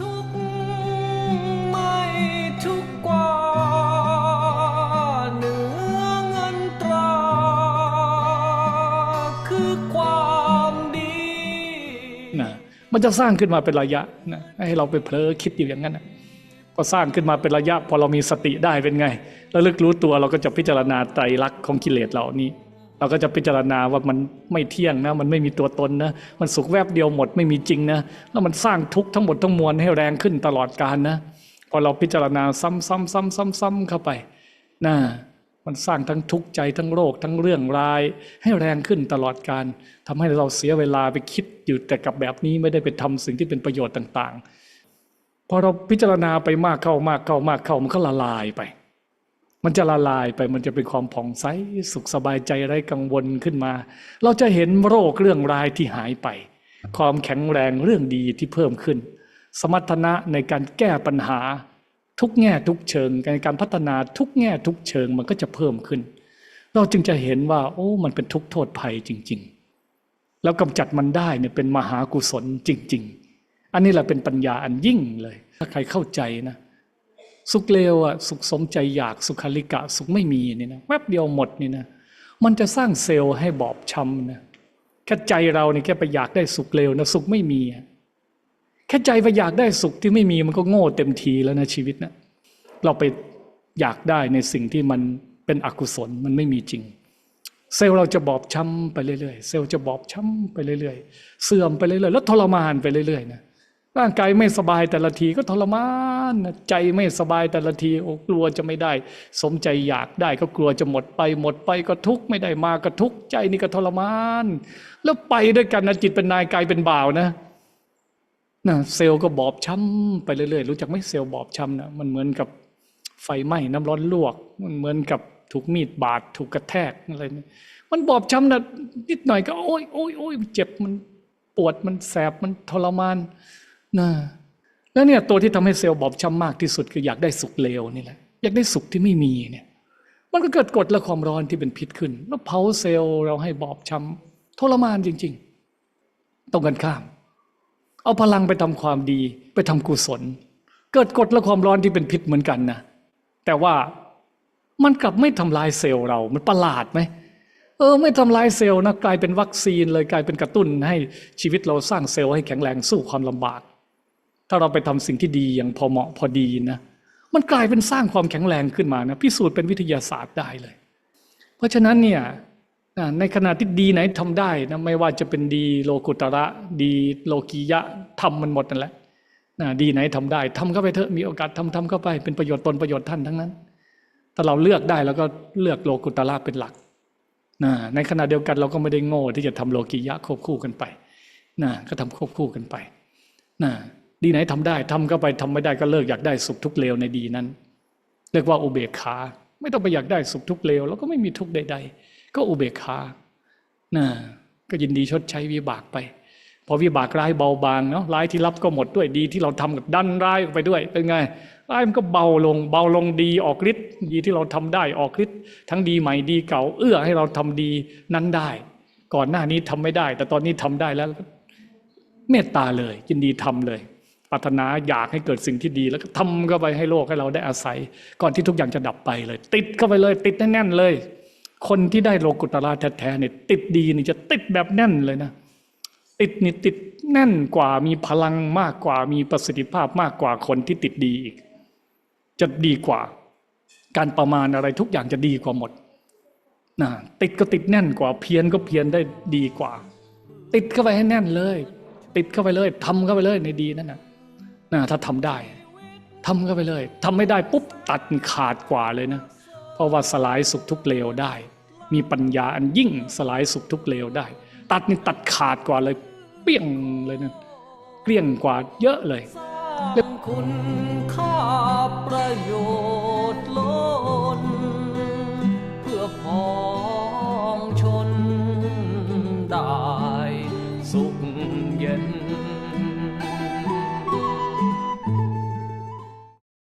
ทุกไม่ทุกกว่าเหนือเงินตรา คือความดีนะมันจะสร้างขึ้นมาเป็นระยะนะให้เราไปเผลอคิดอยู่อย่างนั้นนะพอสร้างขึ้นมาเป็นระยะ พอเรามีสติได้เป็นไง แล้วลึกรู้ตัวเราก็จะพิจารณาไตรลักษณ์ของกิเลสเหล่านี้ เราก็จะพิจารณาว่ามันไม่เที่ยงนะมันไม่มีตัวตนนะมันสุขแวบเดียวหมดไม่มีจริงนะแล้วมันสร้างทุกข์ทั้งหมดทั้งมวลให้แรงขึ้นตลอดกาลนะพอเราพิจารณาซ้ำซ้ำซ้ำซ้ำซ้ำเข้าไปนะมันสร้างทั้งทุกข์ใจทั้งโรคทั้งเรื่องร้าย ให้แรงขึ้นตลอดการทำให้เราเสียเวลาไปคิดอยู่แต่กับแบบนี้ไม่ได้ไปทำสิ่งที่เป็นประโยชน์ต่าง ๆ พอเราพิจารณาไปมากเข้ามากเข้ามากเข้ามันก็ละลายไป มันจะละลายไปมันจะเป็นความผ่องใสสุขสบายใจไร้กังวลขึ้นมา เราจะเห็นโรคเรื่องร้ายที่หายไป ความแข็งแรงเรื่องดีที่เพิ่มขึ้น สมรรถนะในการแก้ปัญหาทุกแง่ทุกเชิงในการพัฒนาทุกแง่ทุกเชิงมันก็จะเพิ่มขึ้น เราจึงจะเห็นว่า โอ้ มันเป็นทุกข์โทษภัยจริง ๆ แล้วกำจัดมันได้เนี่ยเป็นมหากุศลจริง ๆ อันนี้แหละเป็นปัญญาอันยิ่งเลย ถ้าใครเข้าใจนะ สุขเลวอะสุขสมใจอยากสุขาริกะ สุขไม่มีนี่นะแวบเดียวหมดนี่นะมันจะสร้างเซลล์ให้บอบช้ำนะแค่ใจเราเนี่ยแค่ไปอยากได้สุขเลวนะสุขไม่มี แค่ใจไปอยากได้สุขที่ไม่มีมันก็โง่เต็มทีแล้วนะชีวิตนะเราไปอยากได้ในสิ่งที่มันเป็นอกุศลมันไม่มีจริง เซลล์เราจะบอบช้ำไปเรื่อยๆ เซลล์จะบอบช้ำไปเรื่อยๆ เสื่อมไปเรื่อยๆ แล้วทรมานไปเรื่อยๆนะ ร่างกายไม่สบายแต่ละทีก็ทรมานใจไม่สบายแต่ละทีโอ้กลัวจะไม่ได้ สมใจอยากได้ก็กลัวจะหมดไปหมดไปก็ทุกข์ไม่ได้มาก็ทุกข์ใจนี่ก็ทรมาน แล้วไปด้วยกันนะจิตเป็นนายกายเป็นบ่าวนะนะเซลล์ก็บอบช้ำไปเรื่อยๆ รู้จักไหมเซลล์บอบช้ำนะมันเหมือนกับไฟไหม้น้ำร้อนลวก มันเหมือนกับถูกมีดบาดถูกกระแทกอะไรนี่มันบอบช้ำนะนิดหน่อยก็โอ้ยโอ้ยโอ้ยเจ็บมันปวดมันแสบมันทรมาน นะแล้วเนี่ยตัวที่ทำให้เซลล์บอบช้ำมากที่สุดคืออยากได้สุขเลวนี่แหละอยากได้สุขที่ไม่มีเนี่ย มันก็เกิดกฎและความร้อนที่เป็นพิษขึ้น แล้วเผาเซลล์เราให้บอบช้ำทรมานจริง ๆตรงกันข้าม เอาพลังไปทำความดีไปทำกุศล เกิดกฎและความร้อนที่เป็นพิษเหมือนกันนะแต่ว่ามันกลับไม่ทำลายเซลล์เรา มันประหลาดไหมเออ ไม่ทำลายเซลล์นะกลายเป็นวัคซีนเลยกลายเป็นกระตุ้นให้ชีวิตเราสร้างเซลล์ให้แข็งแรงสู้ความลำบาก ถ้าเราไปทำสิ่งที่ดีอย่างพอเหมาะพอดีนะ มันกลายเป็นสร้างความแข็งแรงขึ้นมานะพิสูจน์เป็นวิทยาศาสตร์ได้เลย เพราะฉะนั้นเนี่ยในขณะที่ดีไหนทำได้นะไม่ว่าจะเป็นดีโลกุตระ ดีโลกียะทำมันหมดนั่นแหละนะดีไหนทำได้ทำเข้าไปเถอะมีโอกาสทำทำเข้าไปเป็นประโยชน์ตนประโยชน์ท่านทั้งนั้น ถ้าเราเลือกได้แล้วก็เลือกโลกุตระเป็นหลักนะในขณะเดียวกันเราก็ไม่ได้โง่ที่จะทำโลกียะควบคู่กันไปนะก็ทำควบคู่กันไปนะ ดีไหนทำได้ทำก็ไปทำไม่ได้ก็เลิกอยากได้สุขทุกเลวในดีนั้น เรียกว่าอุเบกขา ไม่ต้องไปอยากได้สุขทุกเลวแล้วก็ไม่มีทุกข์ใด ๆ ก็อุเบกขานะก็ยินดีชดใช้วิบากไป พอวิบากร้ายเบาบางเนาะร้ายที่รับก็หมดด้วยดีที่เราทำกับดันร้ายออกไปด้วยเป็นไงร้ายมันก็เบาลง เบาลงดีออกฤทธิ์ดีที่เราทำได้ออกฤทธิ์ทั้งดีใหม่ดีเก่า เอื้อให้เราทำดีนั้นได้ ก่อนหน้านี้ทำไม่ได้ แต่ตอนนี้ทำได้แล้ว เมตตาเลยยินดีทำเลย ปรารถนาอยากให้เกิดสิ่งที่ดีแล้วก็ทำเข้าไปให้โลกให้เราได้อาศัย ก่อนที่ทุกอย่างจะดับไปเลย ติดเข้าไปเลย ติดแน่นๆเลย คนที่ได้โลกุตระแท้ๆเนี่ยติดดีนี่จะติดแบบแน่นเลยนะติดนี่ติดแน่นกว่ามีพลังมากกว่ามีประสิทธิภาพมากกว่าคนที่ติดดีอีก จะดีกว่า การประมาณอะไรทุกอย่างจะดีกว่าหมดนะติดก็ติดแน่นกว่าเพียนก็เพียนได้ดีกว่า ติดเข้าไปให้แน่นเลย ติดเข้าไปเลยทำเข้าไปเลยในดีนั่นนะ นะถ้าทำได้ทำก็ไปเลยทำไม่ได้ปุ๊บตัดขาดกว่าเลยนะ เพราะว่าสลายสุขทุกเลวได้ มีปัญญาอันยิ่งสลายสุขทุกเลวได้ ตัดนี่ตัดขาดกว่าเลย เปี้ยงเลยนะเกลี้ยงกว่าเยอะเลยคุณค่าประโยชน์ล้นเพื่อพอ